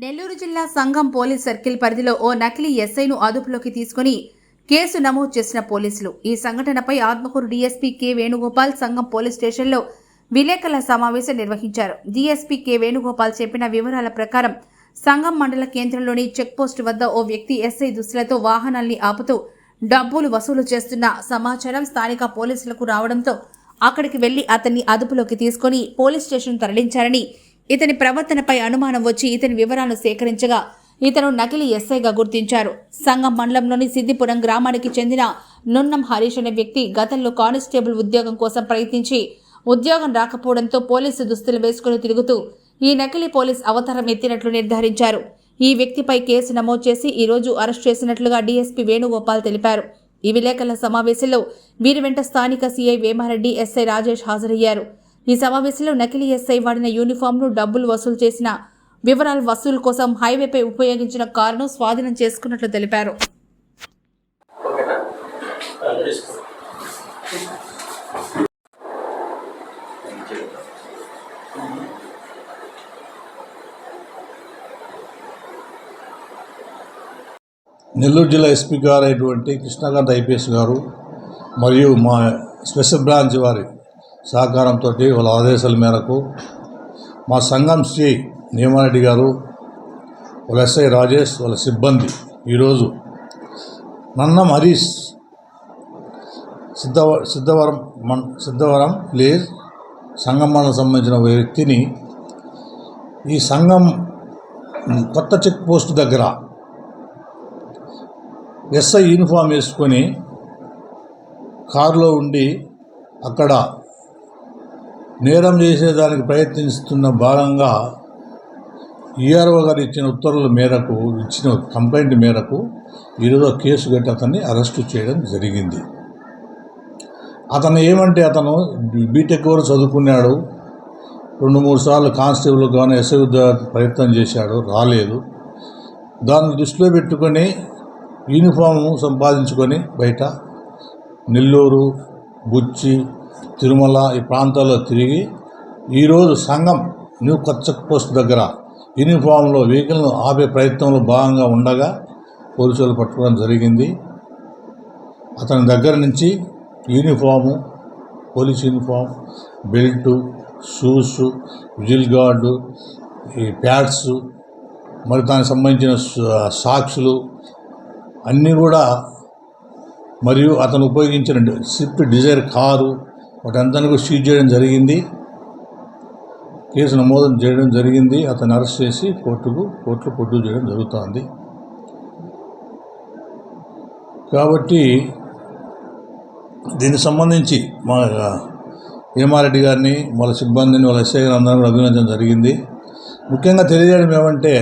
నెల్లూరు జిల్లా సంఘం police circle పరిధిలో ఓ నకిలీ ఎస్ఐను అదుపులోకి తీసుకుని కేసు నమోదు చేసిన పోలీసులు. ఈ సంఘటనపై ఆత్మకూరు డీఎస్పీ కె వేణుగోపాల్ సంఘం పోలీస్ స్టేషన్లో విలేకరుల సమావేశం నిర్వహించారు. డీఎస్పీ కె వేణుగోపాల్ చెప్పిన వివరాల ప్రకారం సంఘం మండల కేంద్రంలోని చెక్పోస్ట్ వద్ద ఓ వ్యక్తి ఎస్ఐ దుస్తులతో వాహనాల్ని ఆపుతూ డబ్బులు వసూలు చేస్తున్న సమాచారం స్థానిక పోలీసులకు రావడంతో అక్కడికి వెళ్ళి అతన్ని అదుపులోకి తీసుకుని పోలీస్ స్టేషన్ తరలించారని ఇతని ప్రవర్తనపై అనుమానం వచ్చి ఇతని వివరాలను సేకరించగా ఇతను నకిలీ ఎస్ఐగా గుర్తించారు. సంగం మండలంలోని సిద్దిపురం గ్రామానికి చెందిన నున్నం హరీష్ అనే వ్యక్తి గతంలో కానిస్టేబుల్ ఉద్యోగం కోసం ప్రయత్నించి ఉద్యోగం రాకపోవడంతో పోలీసు దుస్తులు వేసుకుని తిరుగుతూ ఈ నకిలీ పోలీస్ అవతారం ఎత్తినట్లు నిర్ధారించారు. ఈ వ్యక్తిపై కేసు నమోదు చేసి ఈ రోజు అరెస్ట్ చేసినట్లుగా డీఎస్పీ వేణుగోపాల్ తెలిపారు. ఈ విలేకరుల సమావేశంలో వీరి వెంట స్థానిక సీఐ వేమారెడ్డి ఎస్ఐ రాజేష్ హాజరయ్యారు. ఈ సమావేశంలో నకిలీ ఎస్ఐ వాడిన యూనిఫామ్ను డబ్బులు వసూలు చేసిన వివరాల వసూలు కోసం హైవేపై ఉపయోగించిన కారును స్వాధీనం చేసుకున్నట్లు తెలిపారు. నెల్లూరు జిల్లా ఎస్పీ గారు అయినటువంటి కృష్ణకాంత్ ఐపీఎస్ గారు మరియు మా స్పెషల్ బ్రాంచ్ వారి సహకారంతో వాళ్ళ ఆదేశాల మేరకు మా సంఘం శ్రీ నియమారెడ్డి గారు వాళ్ళ ఎస్ఐ రాజేష్ వాళ్ళ సిబ్బంది ఈరోజు నన్నం హరీష్ సిద్ధవ సిద్ధవరం మన్ సిద్ధవరం విలేజ్ సంఘం మండలం సంబంధించిన వ్యక్తిని ఈ సంఘం కొత్త చెక్ పోస్ట్ దగ్గర ఎస్ఐ యూనిఫామ్ వేసుకొని కారులో ఉండి అక్కడ నేరం చేసేదానికి ప్రయత్నిస్తున్న భాగంగా ఈఆర్ఓ గారు ఇచ్చిన ఉత్తర్వుల మేరకు ఇచ్చిన కంప్లైంట్ మేరకు ఈరోజు కేసు పెట్టి అతన్ని అరెస్టు చేయడం జరిగింది. అతను ఏమంటే అతను బీటెక్ వరకు చదువుకున్నాడు. రెండు మూడు సార్లు కానిస్టేబుల్ కానీ ఎస్ఐ ఉద్యోగ ప్రయత్నం చేశాడు రాలేదు. దాన్ని దృష్టిలో పెట్టుకొని యూనిఫామ్ సంపాదించుకొని బయట నెల్లూరు బుచ్చి తిరుమల ఈ ప్రాంతాల్లో తిరిగి ఈరోజు సంఘం న్యూ కచ్చక్ పోస్ట్ దగ్గర యూనిఫామ్లో వెహికల్ను ఆపే ప్రయత్నంలో భాగంగా ఉండగా పోలీసులు పట్టుకోవడం జరిగింది. అతని దగ్గర నుంచి uniform police uniform belt shoes whistle guard ఈ ప్యాడ్స్ మరి దానికి సంబంధించిన సాక్స్లు అన్నీ కూడా మరియు అతను ఉపయోగించిన స్విఫ్ట్ డిజైర్ కారు వాటంతా సీజ్ చేయడం జరిగింది. కేసు నమోదు చేయడం జరిగింది. అతను అరెస్ట్ చేసి కోర్టుకు కోర్టులో పొడ్డు చేయడం జరుగుతోంది. కాబట్టి దీనికి సంబంధించి మా హేమారెడ్డి గారిని వాళ్ళ సిబ్బందిని వాళ్ళ ఎస్ఐ గారిని అందరం కూడా అభినందించడం జరిగింది. ముఖ్యంగా తెలియజేయడం ఏమంటే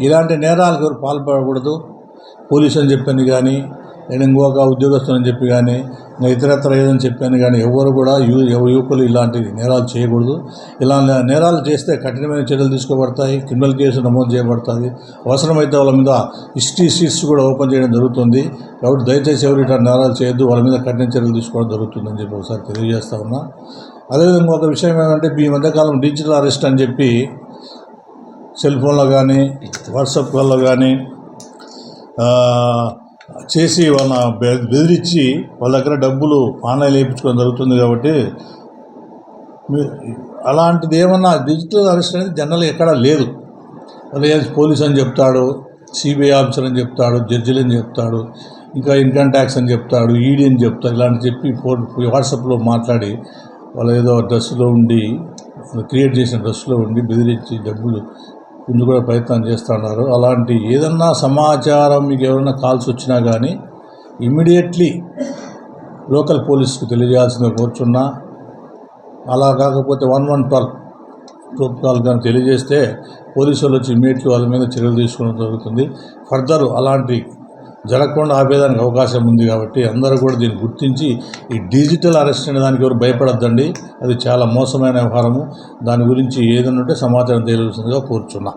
ఇలాంటి నేరాలకు ఎవరు పాల్పడకూడదు. పోలీసు అని చెప్పాను కానీ నేను ఇంకొక ఉద్యోగస్తులు చెప్పి కానీ ఇంకా ఇతరత్ర ఏదని చెప్పాను కానీ ఎవరు కూడా యూ ఎవ- యువకులు ఇలాంటి నేరాలు చేయకూడదు. ఇలా నేరాలు చేస్తే కఠినమైన చర్యలు తీసుకోబడతాయి క్రిమినల్ కేసు నమోదు చేయబడుతుంది అవసరమైతే వాళ్ళ మీద హిస్టరీ సీట్స్ కూడా ఓపెన్ చేయడం జరుగుతుంది. కాబట్టి దయచేసి ఎవరు ఇట్లా నేరాలు చేయొద్దు వాళ్ళ మీద కఠిన చర్యలు తీసుకోవడం జరుగుతుందని చెప్పి ఒకసారి తెలియజేస్తా ఉన్నా. అదేవిధంగా ఒక విషయం ఏమంటే ఈ మధ్యకాలం డిజిటల్ అరెస్ట్ అని చెప్పి సెల్ ఫోన్లో కానీ వాట్సాప్ కాల్లో కానీ చేసి వాళ్ళ బెదిరించి వాళ్ళ దగ్గర డబ్బులు ఆన్లైన్ వేయించుకోవడం జరుగుతుంది కాబట్టి అలాంటిది ఏమన్నా డిజిటల్ అరెస్ట్ అనేది జనరల్ ఎక్కడా లేదు. పోలీస్ అని చెప్తాడు సిబిఐ ఆఫీసర్ అని చెప్తాడు జడ్జిలు అని చెప్తాడు ఇంకా ఇన్కమ్ ట్యాక్స్ అని చెప్తాడు ఈడీ అని చెప్తాడు ఇలాంటి చెప్పి ఫోన్ వాట్సాప్లో మాట్లాడి వాళ్ళు ఏదో డ్రెస్సులో ఉండి క్రియేట్ చేసిన డ్రెస్సులో ఉండి బెదిరించి డబ్బులు ముందు కూడా ప్రయత్నం చేస్తున్నారు అలాంటి ఏదన్నా సమాచారం మీకు ఎవరైనా కాల్స్ వచ్చినా కానీ ఇమ్మీడియట్లీ లోకల్ పోలీస్కి తెలియజేయాల్సిందిగా కోరుచున్నా. అలా కాకపోతే వన్ వన్ ట్వెల్వ్ ప్రోటోకాల్ కానీ తెలియజేస్తే పోలీసు వాళ్ళు వచ్చి ఇమీడియట్లీ వాళ్ళ మీద చర్యలు తీసుకోవడం జరుగుతుంది. ఫర్దర్ అలాంటి జరగకుండా ఆపేదానికి అవకాశం ఉంది కాబట్టి అందరూ కూడా దీన్ని గుర్తించి ఈ డిజిటల్ అరెస్ట్ అనే దానికి ఎవరు భయపడద్దండి. అది చాలా మోసమైన వ్యవహారము. దాని గురించి ఏదైనా ఉంటే సమాచారం తెలియవలసిందిగా కోరుచున్నా.